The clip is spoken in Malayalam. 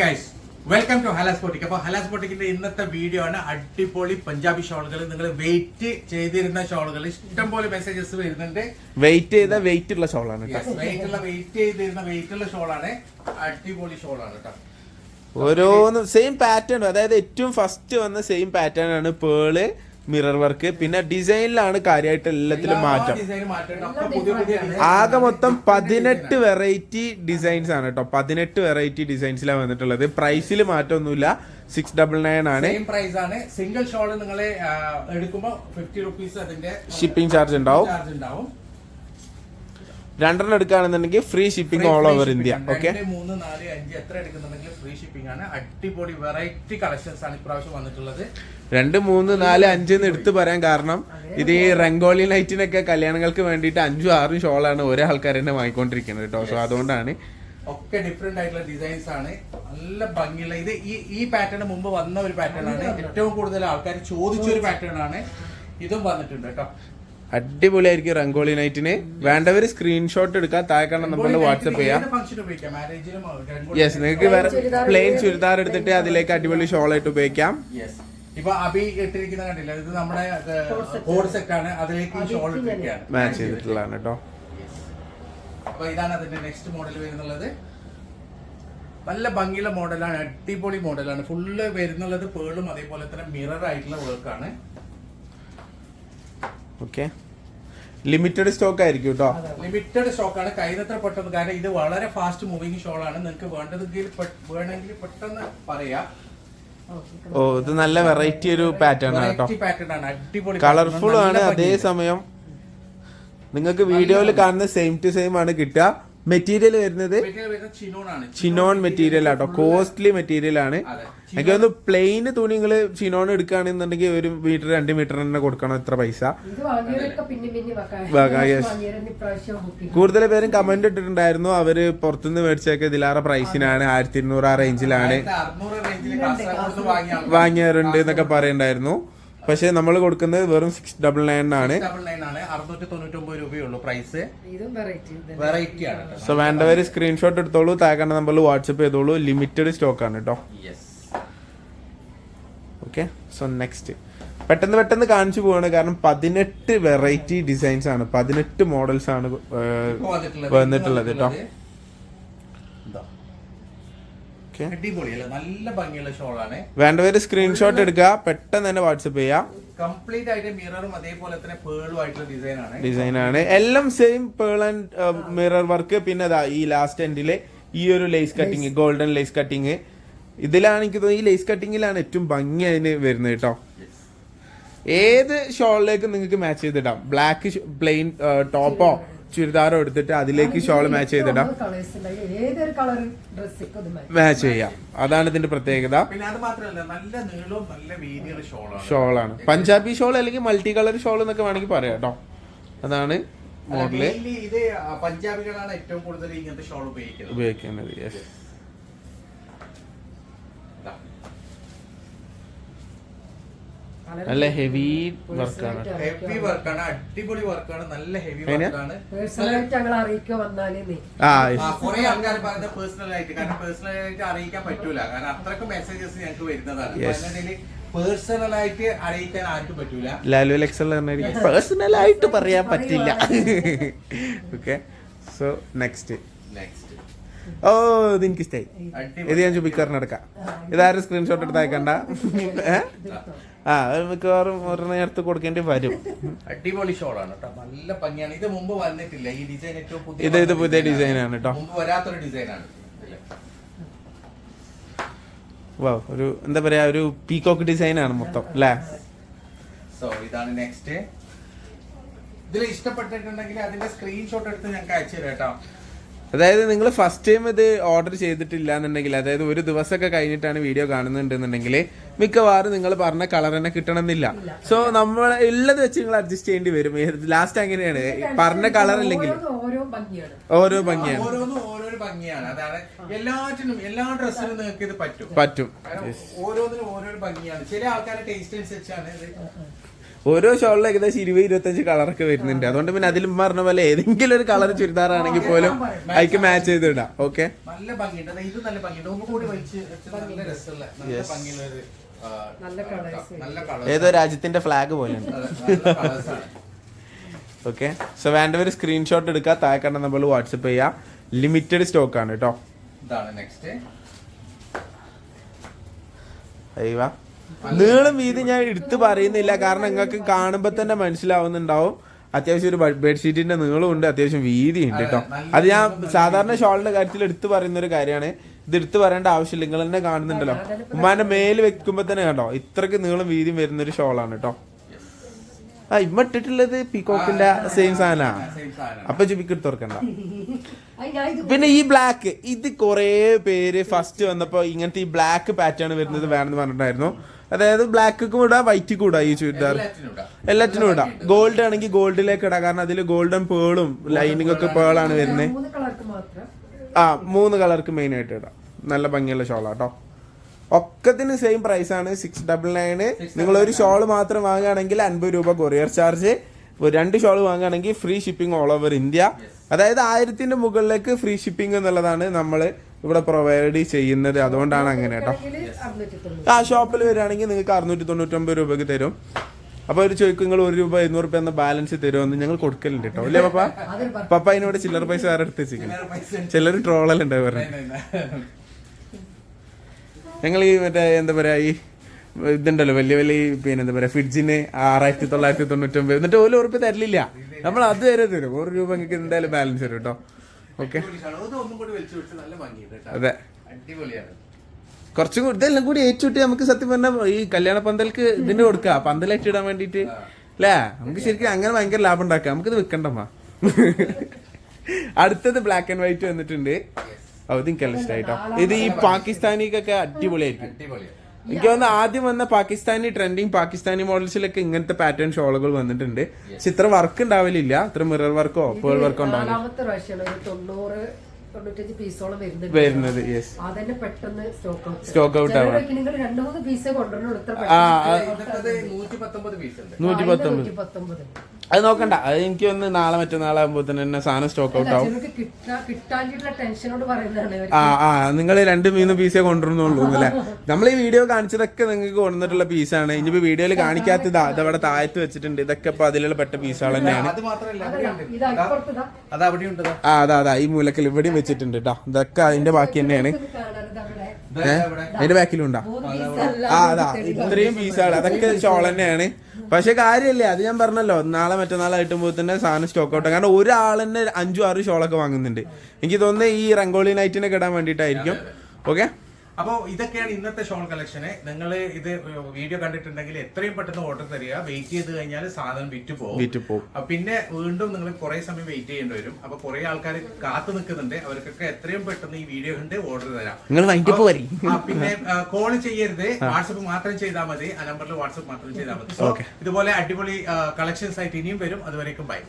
Guys welcome to Halas boutique അപ്പോൾ ഹലാസ് ബോട്ടിക്കിന്റെ ഇന്നത്തെ വീഡിയോ ആണ് അടിപൊളി പഞ്ചാബി ഷോളുകൾ നിങ്ങൾ വെയിറ്റ് ചെയ്തിരുന്ന ഷോളുകൾ ഇഷ്ടം പോലെ മെസ്സേജസ് വരുന്നുണ്ട്. വെയിറ്റ് ചെയ്ത വെയിറ്റ് ഉള്ള ഷോളാണ് വെയിറ്റ് ഉള്ള വെയിറ്റ് ചെയ്തിരുന്ന വെയിറ്റ് ഉള്ള ഷോളാണ് അടിപൊളി ഷോളാണ് കേട്ടോ. ഓരോന്നും സെയിം പാറ്റേൺ അതായത് ഏറ്റവും ഫസ്റ്റ് വന്ന സെയിം പാറ്റേൺ ആണ് പേൾ മിറർ വർക്ക്. പിന്നെ ഡിസൈനിലാണ് കാര്യമായിട്ട് എല്ലാത്തിലും മാറ്റം. ആകെ മൊത്തം പതിനെട്ട് വെറൈറ്റി ഡിസൈൻസ് ആണ് കേട്ടോ. പതിനെട്ട് വെറൈറ്റി ഡിസൈൻസിലാണ് വന്നിട്ടുള്ളത്. പ്രൈസിൽ മാറ്റമൊന്നുമില്ല. സിക്സ് ഡബിൾ നയൻ ആണ്. സെയിം പ്രൈസ് ആണ്. സിംഗിൾ ഷോൾ നിങ്ങൾ എടുക്കുമ്പോൾ ഫിഫ്റ്റി റുപ്പീസ് അതിന്റെ ഷിപ്പിംഗ് ചാർജ് ഉണ്ടാവും. രണ്ടെണ്ണം എടുക്കുകയാണെന്നുണ്ടെങ്കിൽ free shipping all over India okay മൂന്ന് നാല് അഞ്ച് എത്ര എടുക്കുന്നുണ്ടെങ്കിൽ ഫ്രീ ഷിപ്പിംഗ് ആണ്. അടിപൊളി വെറൈറ്റി കളക്ഷൻസ് ആണ് ഇപ്രാവശ്യം വന്നിട്ടുള്ളത്. രണ്ട് മൂന്ന് നാല് അഞ്ച് എന്ന് എടുത്തു പറയാൻ കാരണം ഇത് ഈ റംഗോളി നൈറ്റിനൊക്കെ കല്യാണങ്ങൾക്ക് വേണ്ടിയിട്ട് അഞ്ചും ആറും ഷോളാണ് ഒരേ ആൾക്കാർ തന്നെ വാങ്ങിക്കൊണ്ടിരിക്കുന്നത് കേട്ടോ. സോ അതുകൊണ്ടാണ്. ഒക്കെ ഡിഫറെന്റ് ആയിട്ടുള്ള ഡിസൈൻസ് ആണ്. നല്ല ഭംഗിയുള്ള ഇത് ഈ ഈ പാറ്റേൺ മുമ്പ് വന്ന ഒരു പാറ്റേൺ ആണ്. ഏറ്റവും കൂടുതൽ ആൾക്കാർ ചോദിച്ച ഒരു പാറ്റേൺ ആണ്. ഇതും വന്നിട്ടുണ്ട് കേട്ടോ. അടിപൊളിയായിരിക്കും റംഗോളി നൈറ്റിന്. വേണ്ടവർ സ്ക്രീൻഷോട്ട് എടുക്കാം. താഴെ കാണാൻ നമ്മൾ വാട്സപ്പ് ചെയ്യാം. യെസ് നിങ്ങൾക്ക് വേറെ പ്ലെയിൻ ചുരിദാർ എടുത്തിട്ട് അതിലേക്ക് അടിപൊളി ഷോൾ ആയിട്ട് ഉപയോഗിക്കാം. യെസ് ഇപ്പൊ അബി ഇട്ടിരിക്കുന്ന കണ്ടില്ല? ഇത് നമ്മുടെ കോഡ് സെറ്റ് ആണ്. അതിലേക്ക് ഈ ഷോൾ മാച്ച് ചെയ്തിട്ടുള്ളതാണ് കേട്ടോ അപ്പൊ ഇതാണ് അതിന്റെ നെക്സ്റ്റ് മോഡൽ വരുന്നുള്ളത്. നല്ല ഭംഗിയുള്ള മോഡലാണ് അടിപൊളി മോഡലാണ് ഫുള്ള് വരുന്നുള്ളത് പേളും അതേപോലെ തന്നെ മിറർ ആയിട്ടുള്ള വർക്കാണ് ഓക്കെ ലിമിറ്റഡ് സ്റ്റോക്ക് ആയിരിക്കും കേട്ടോ ലിമിറ്റഡ് സ്റ്റോക്കാണ് കൈതത്ര പെട്ടെന്ന്? കാരണം ഇത് വളരെ ഫാസ്റ്റ് മൂവിങ് ഷോൾ ആണ്. നിങ്ങൾക്ക് വേണ്ടതെങ്കിൽ വേണമെങ്കിൽ പെട്ടെന്ന് പറയാം. ഓ ഇത് നല്ല വെറൈറ്റി ഒരു പാറ്റേൺ ആണ് കേട്ടോ അടിപൊളി കളർഫുൾ ആണ്. അതേസമയം നിങ്ങൾക്ക് വീഡിയോയിൽ കാണുന്ന സെയിം ടു സെയിം ആണ് കിട്ടുക. മെറ്റീരിയൽ വരുന്നത് ചിനോൺ മെറ്റീരിയൽ ആട്ടോ. കോസ്റ്റ്ലി മെറ്റീരിയൽ ആണ്. എനിക്ക് ഒന്ന് പ്ലെയിൻ തുണി നിങ്ങൾ ചിനോൺ എടുക്കുകയാണെന്നുണ്ടെങ്കിൽ ഒരു മീറ്റർ രണ്ട് മീറ്റർ തന്നെ കൊടുക്കണം ഇത്ര പൈസ. കൂടുതൽ പേരും കമന്റ് ഇട്ടിട്ടുണ്ടായിരുന്നു. അവർ പുറത്തുനിന്ന് മേടിച്ചൊക്കെ ഇതിലാറെ പ്രൈസിനാണ് ആയിരത്തി ഇരുന്നൂറ് ആ റേഞ്ചിലാണ് വാങ്ങിയവരുണ്ട് എന്നൊക്കെ പറയുണ്ടായിരുന്നു പക്ഷെ നമ്മൾ കൊടുക്കുന്നത് വെറും സിക്സ് ഡബിൾ നയൻ ആണ്. ഡബിൾ നയൻ ആണ്. അറുന്നൂറ്റി തൊണ്ണൂറ്റി ഒമ്പത് രൂപയുള്ളൂ പ്രൈസ് ഇതും വെറൈറ്റി വെറൈറ്റി ആണ് സോ വേണ്ടവര് സ്ക്രീൻഷോട്ട് എടുത്തോളൂ. താഴെ നമ്പറിൽ വാട്സപ്പ് ചെയ്തോളൂ. ലിമിറ്റഡ് സ്റ്റോക്ക് ആണ് കേട്ടോ. ഓക്കെ സോ നെക്സ്റ്റ് പെട്ടെന്ന് പെട്ടെന്ന് കാണിച്ചു പോവാണ്. കാരണം പതിനെട്ട് വെറൈറ്റി ഡിസൈൻസ് ആണ്. പതിനെട്ട് മോഡൽസ് ആണ് വന്നിട്ടുള്ളത് കേട്ടോ. ഓക്കെ. അടിപൊളിയല്ലേ നല്ല ഭംഗിയുള്ള ഷോളാണ്. വേണ്ടവര് സ്ക്രീൻഷോട്ട് എടുക്കുക പെട്ടെന്ന് തന്നെ വാട്സപ്പ് ചെയ്യാം. കംപ്ലീറ്റ് ആയിട്ട് മിററും അതേപോലെ തന്നെ പേളും ആയിട്ടുള്ള ഡിസൈൻ ആണ്. ഡിസൈൻ ആണ്. എല്ലാം same pearl and mirror work പിന്നെ ദാ ഈ ലാസ്റ്റ് എൻഡിൽ ഈ ഒരു lace cutting golden lace cutting ഇതിലാണ് എനിക്ക് തോന്നുന്നത് ഈ ലേസ് കട്ടിങ്ങിലാണ് ഏറ്റവും ഭംഗി അതിന് വരുന്നത് കേട്ടോ. ഏത് ഷോളിലേക്ക് നിങ്ങൾക്ക് മാച്ച് ചെയ്തിടാം. ബ്ലാക്ക് പ്ലെയിൻ ടോപ്പോ ചുരിദാറോ എടുത്തിട്ട് അതിലേക്ക് ഷോൾ മാച്ച് ചെയ്തിടാം. മാച്ച് ചെയ്യാം. അതാണ് ഇതിന്റെ പ്രത്യേകത. ഷോളാണ്. പഞ്ചാബി ഷോൾ അല്ലെങ്കിൽ മൾട്ടി കളർ ഷോൾ എന്നൊക്കെ വേണമെങ്കിൽ പറയാം കേട്ടോ. അതാണ് മോഡൽ. ഇത് പഞ്ചാബികളാണ് ഏറ്റവും കൂടുതൽ ഇങ്ങനത്തെ ഷോൾ ഉപയോഗിക്കുന്നത്. ഉപയോഗിക്കുന്നത് യെസ് ഇതാ. Colour നല്ല ഹെവി വർക്കാണ്. ഹെവി വർക്കാണ് അടിപൊളി വർക്കാണ് നല്ല ഹെവി വർക്കാണ്. ആയിട്ട് ഞങ്ങൾ അറിയിക്കുക വന്നാലേ കുറെ ആൾക്കാർ പറഞ്ഞ പേഴ്സണൽ ആയിട്ട് കാരണം പേഴ്സണൽ ആയിട്ട് അറിയിക്കാൻ പറ്റൂല. കാരണം അത്രക്കും മെസ്സേജസ് ഞങ്ങൾക്ക് വരുന്നതാണ്. പേഴ്സണൽ ആയിട്ട് അറിയിക്കാൻ ആർക്കും പറ്റൂല. ലാലു എക്സൽ പേഴ്സണൽ പറയാൻ പറ്റില്ല. ഓക്കെ സോ നെക്സ്റ്റ് നെക്സ്റ്റ് ഓ ഇത് എനിക്ക് ഇഷ്ടായി ഇത് ഞാൻ ചുബിക്കാറിന് എടുക്കാം ഇതാരും സ്ക്രീൻഷോട്ട് എടുത്ത് അയക്കണ്ട. ഏ? ആ അത് മിക്കവാറും ഒരെണ്ണം എടുത്ത് കൊടുക്കേണ്ടി വരും. അടിപൊളി ഷോളാണ് കേട്ടോ. നല്ല ഭംഗിയാണ്. ഇത് മുമ്പ് വന്നിട്ടില്ല. ഈ ഡിസൈൻ ഏറ്റവും പുതിയ ഇത് ഇത് പുതിയ ആണ് കേട്ടോ. മുമ്പ് വരാത്തൊരു ഡിസൈൻ ആണ്. വാ ഒരു എന്താ പറയാ ഒരു പീകോക്ക് ഡിസൈൻ ആണ് മൊത്തം അല്ലേ? സോ ഇതാണ് നെക്സ്റ്റ് ഇതിൽ ഇഷ്ടപ്പെട്ടിട്ടുണ്ടെങ്കിൽ അതിന്റെ സ്ക്രീൻഷോട്ട് എടുത്ത് ഞങ്ങൾക്ക് അയച്ചു തരാം കേട്ടോ. അതായത് നിങ്ങൾ ഫസ്റ്റ് ടൈം ഇത് ഓർഡർ ചെയ്തിട്ടില്ല എന്നുണ്ടെങ്കിൽ അതായത് ഒരു ദിവസമൊക്കെ കഴിഞ്ഞിട്ടാണ് വീഡിയോ കാണുന്നുണ്ടെന്നുണ്ടെങ്കിൽ മിക്കവാറും നിങ്ങൾ പറഞ്ഞ കളർ തന്നെ കിട്ടണമെന്നില്ല. സോ നമ്മൾ ഉള്ളത് വെച്ച് നിങ്ങൾ അഡ്ജസ്റ്റ് ചെയ്യേണ്ടി വരും. ലാസ്റ്റ് അങ്ങനെയാണ്. പറഞ്ഞ കളർ ഇല്ലെങ്കിൽ. ഓരോ ഭംഗിയാണ്. അതാണ് എല്ലാറ്റിനും എല്ലാ ഡ്രസ്സിനും നിങ്ങൾക്ക് ഇത് പറ്റും. പറ്റും. ഓരോന്നിനും ഓരോ ഭംഗിയാണ്. ചില ആൾക്കാരുടെ ടേസ്റ്റ് അനുസരിച്ചാണ് ഇത്. ഓരോ ഷോളിലും ഏകദേശം ഇരുപത് ഇരുപത്തഞ്ച് കളറൊക്കെ വരുന്നുണ്ട്. അതുകൊണ്ട് പിന്നെ അതിൽ പറഞ്ഞ പോലെ ഏതെങ്കിലും ഒരു കളർ ചുരിദാറാണെങ്കിൽ പോലും അതിക്ക് മാച്ച് ചെയ്ത് ഇടാം. ഓക്കെ? നല്ല ഭംഗിയുണ്ട്. ഇത് നല്ല ഭംഗിയുണ്ട്. നല്ല നല്ല ഭംഗിയുള്ള നല്ല colours. നല്ല കളർ ഏതോ രാജ്യത്തിന്റെ ഫ്ലാഗ് പോലെ ഓക്കെ? സോ വേണ്ടവർ സ്ക്രീൻഷോട്ട് എടുക്കുക താഴെ കണ്ട നമ്മൾ വാട്സപ്പ് ചെയ്യാ. ലിമിറ്റഡ് സ്റ്റോക്ക് ആണ് കേട്ടോ. ഇതാണ് നെക്സ്റ്റ് നീളം വീതി ഞാൻ എടുത്തു പറയുന്നില്ല. കാരണം നിങ്ങൾക്ക് കാണുമ്പോൾ തന്നെ മനസ്സിലാവുന്നുണ്ടാവും. അത്യാവശ്യം ഒരു ബെഡ്ഷീറ്റിന്റെ നീളം ഉണ്ട് അത്യാവശ്യം വീതി ഉണ്ട് കേട്ടോ അത് ഞാൻ സാധാരണ ഷോളിന്റെ കാര്യത്തിൽ എടുത്തു പറയുന്ന ഒരു കാര്യമാണ്. ഇത് എടുത്തു പറയേണ്ട ആവശ്യമില്ല നിങ്ങൾ തന്നെ കാണുന്നുണ്ടല്ലോ. ഉമ്മാന്റെ മേൽ വെക്കുമ്പോ തന്നെ കണ്ടോ? ഇത്രക്ക് നീളം വീതിയും വരുന്ന ഒരു ഷോളാണ് കേട്ടോ ആ ഇമ്മ ഇട്ടിട്ടുള്ളത് പീകോക്കിന്റെ സെയിം സാധനം. അപ്പൊ ചുബിക്ക് എടുത്ത് തുറക്കണ്ട പിന്നെ ഈ ബ്ലാക്ക് ഇത് കുറേ പേര് ഫസ്റ്റ് വന്നപ്പോ ഇങ്ങനത്തെ ഈ ബ്ലാക്ക് പാറ്റേൺ വരുന്നത് വേണമെന്ന് പറഞ്ഞിട്ടുണ്ടായിരുന്നു. അതായത് ബ്ലാക്ക് കൂടാ വൈറ്റ് കൂടാ ഈ ചുരിദാർ. എല്ലാറ്റിനും ഇടാം. ഗോൾഡ് ആണെങ്കിൽ ഗോൾഡിലേക്ക് ഇടാം. കാരണം അതിൽ ഗോൾഡൻ പേളും ലൈനിങ് ഒക്കെ പേളാണ് വരുന്നത്. മൂന്ന് കളർക്ക് മാത്രം? ആ മൂന്ന് കളർക്ക് മെയിൻ ആയിട്ട് ഇടാം. നല്ല ഭംഗിയുള്ള ഷോളാ കേട്ടോ ഒക്കത്തിന് സെയിം പ്രൈസ് ആണ്. സിക്സ് ഡബിൾ നയന് നിങ്ങൾ ഒരു ഷോൾ മാത്രം വാങ്ങുകയാണെങ്കിൽ അൻപത് രൂപ കൊറിയർ ചാർജ് രണ്ട് ഷോൾ വാങ്ങുകയാണെങ്കിൽ free shipping all over India അതായത് ആയിരത്തിന്റെ മുകളിലേക്ക് ഫ്രീ ഷിപ്പിംഗ് എന്നുള്ളതാണ് നമ്മൾ ഇവിടെ പ്രൊവൈഡ് ചെയ്യുന്നത്. അതുകൊണ്ടാണ് അങ്ങനെ കേട്ടോ. ആ ഷോപ്പിൽ വരികയാണെങ്കിൽ നിങ്ങൾക്ക് അറുന്നൂറ്റി തൊണ്ണൂറ്റൊമ്പത് രൂപയ്ക്ക് തരും. അപ്പൊ ഒരു ചോദിക്കും നിങ്ങൾ ഒരു രൂപ ഇരുന്നൂറ് രൂപ എന്ന ബാലൻസ് തരുമെന്ന് ഞങ്ങൾ കൊടുക്കലുണ്ട് കേട്ടോ. അല്ലേ പപ്പ? പപ്പ അതിനോട് ചില്ലറ പൈസ വേറെ എടുത്ത് വെച്ചിരിക്കുന്നു. ചിലർ ട്രോളലുണ്ട് പറഞ്ഞു. ഞങ്ങൾ ഈ മറ്റേ എന്താ പറയാ ഈ ഇതുണ്ടല്ലോ വലിയ വലിയ പിന്നെ എന്താ പറയാ ഫ്രിഡ്ജിന് ആറായിരത്തി തൊള്ളായിരത്തി തൊണ്ണൂറ്റൊമ്പത് എന്നിട്ട് ഒരു ഉറപ്പ് തരില്ല. നമ്മൾ അത് വരെ തരും. ഒരു രൂപ നിങ്ങൾക്ക് എന്തായാലും ബാലൻസ് വരും കേട്ടോ. ഓക്കെ. അതെ. കുറച്ചും കൂടി ഇതെല്ലാം കൂടി ഏച്ചുട്ടി നമുക്ക് സത്യം പറഞ്ഞാൽ ഈ കല്യാണ പന്തൽക്ക് ഇതിന് കൊടുക്കുക പന്തലായിട്ട് ഇടാൻ വേണ്ടിയിട്ട്. അല്ലേ? നമുക്ക് ശരിക്കും അങ്ങനെ ഭയങ്കര ലാഭം ഉണ്ടാക്കാം. നമുക്കിത് വിൽക്കണ്ടമ്മ. അടുത്തത് ബ്ലാക്ക് ആൻഡ് വൈറ്റ് വന്നിട്ടുണ്ട്. എനിക്കെല്ലാം ഇഷ്ടമായിട്ടോ ഇത് ഈ പാകിസ്ഥാനിക്കൊക്കെ അടിപൊളിയായിരിക്കും. എനിക്ക് തോന്നുന്നു ആദ്യം വന്ന പാകിസ്ഥാനി ട്രെൻഡിങ് പാകിസ്ഥാനി മോഡൽസിലൊക്കെ ഇങ്ങനത്തെ പാറ്റേൺ ഷോളുകൾ വന്നിട്ടുണ്ട്. പക്ഷെ ഇത്ര വർക്ക് ഉണ്ടാവലില്ല. ഇത്ര മിറർ വർക്കോ പേൾ വർക്കോ ഉണ്ടാവില്ല തൊണ്ണൂറ്റഞ്ച് പീസോളം വരുന്നുണ്ട് വരുന്നത് യെസ് അതന്നെ പെട്ടെന്ന് സ്റ്റോക്ക് ഔട്ട് ആവാം. നിങ്ങൾ രണ്ടു മൂന്ന് പീസേ ഇത്ര. നൂറ്റി പത്തൊമ്പത് അത് നോക്കണ്ട അത് എനിക്ക് ഒന്ന് നാളെ മറ്റന്നാളെ തന്നെ തന്നെ സാധനം സ്റ്റോക്ക് ഔട്ട് ആവും. ആ ആ നിങ്ങൾ രണ്ട് മൂന്ന് പീസേ കൊണ്ടുവരുന്നുള്ളൂ അല്ലേ നമ്മൾ ഈ വീഡിയോ കാണിച്ചതൊക്കെ നിങ്ങൾക്ക് കൊണ്ടുവന്നിട്ടുള്ള പീസാണ് ഇനിയിപ്പോ വീഡിയോയിൽ കാണിക്കാത്തതാ അതവിടെ താഴത്ത് വെച്ചിട്ടുണ്ട്. ഇതൊക്കെ ഇപ്പൊ അതിലുള്ള പെട്ട പീസുകൾ തന്നെയാണ്. അത് മാത്രമല്ല അതല്ല, അവിടെയുണ്ട്. ഇതാ ഇപ്പുറത്തതാ. അവിടെ ഉണ്ട് ദാ. ആ അതാ അതാ ഈ മൂലക്കൽ ഇവിടെയും വെച്ചിട്ടുണ്ട് കേട്ടോ ഇതൊക്കെ അതിന്റെ ബാക്കി തന്നെയാണ്. ഏഹ്. അതിന്റെ ബാക്കിലും ഉണ്ടാ ആ അതാ. ഇത്രയും പീസാണ് അതൊക്കെ ഷോൾ തന്നെയാണ്. പക്ഷെ കാര്യമില്ലേ. അത് ഞാൻ പറഞ്ഞല്ലോ. നാളെ മറ്റന്നാളെ കിട്ടുമ്പോൾ തന്നെ സാധനം സ്റ്റോക്ക് ഔട്ട് കാരണം ഒരാൾ തന്നെ അഞ്ചും ആറ് ഷോളൊക്കെ വാങ്ങുന്നുണ്ട്. എനിക്ക് തോന്നുന്നത് ഈ റംഗോളി നൈറ്റിനൊക്കെ ഇടാൻ വേണ്ടിയിട്ടായിരിക്കും. ഓക്കെ അപ്പോ ഇതൊക്കെയാണ് ഇന്നത്തെ ഷോൾ കളക്ഷന്. നിങ്ങൾ ഇത് വീഡിയോ കണ്ടിട്ടുണ്ടെങ്കിൽ എത്രയും പെട്ടെന്ന് ഓർഡർ തരിക. വെയിറ്റ് ചെയ്ത് കഴിഞ്ഞാൽ സാധനം വിറ്റ് പോകും വിറ്റ് പോകും അപ്പൊ പിന്നെ വീണ്ടും നിങ്ങൾ കുറെ സമയം വെയിറ്റ് ചെയ്യേണ്ടി വരും. അപ്പൊ കുറെ ആൾക്കാർ കാത്തു നിൽക്കുന്നുണ്ട്. അവർക്കൊക്കെ എത്രയും പെട്ടെന്ന് ഈ വീഡിയോ കണ്ട് ഓർഡർ തരാം. പിന്നെ കോൾ ചെയ്യരുത്. വാട്സപ്പ് മാത്രം ചെയ്താൽ മതി. ആ നമ്പറിൽ വാട്സപ്പ് മാത്രം ചെയ്താൽ മതി. ഇതുപോലെ അടിപൊളി കളക്ഷൻസ് ആയിട്ട് ഇനിയും വരും. അതുവരേക്കും ബൈ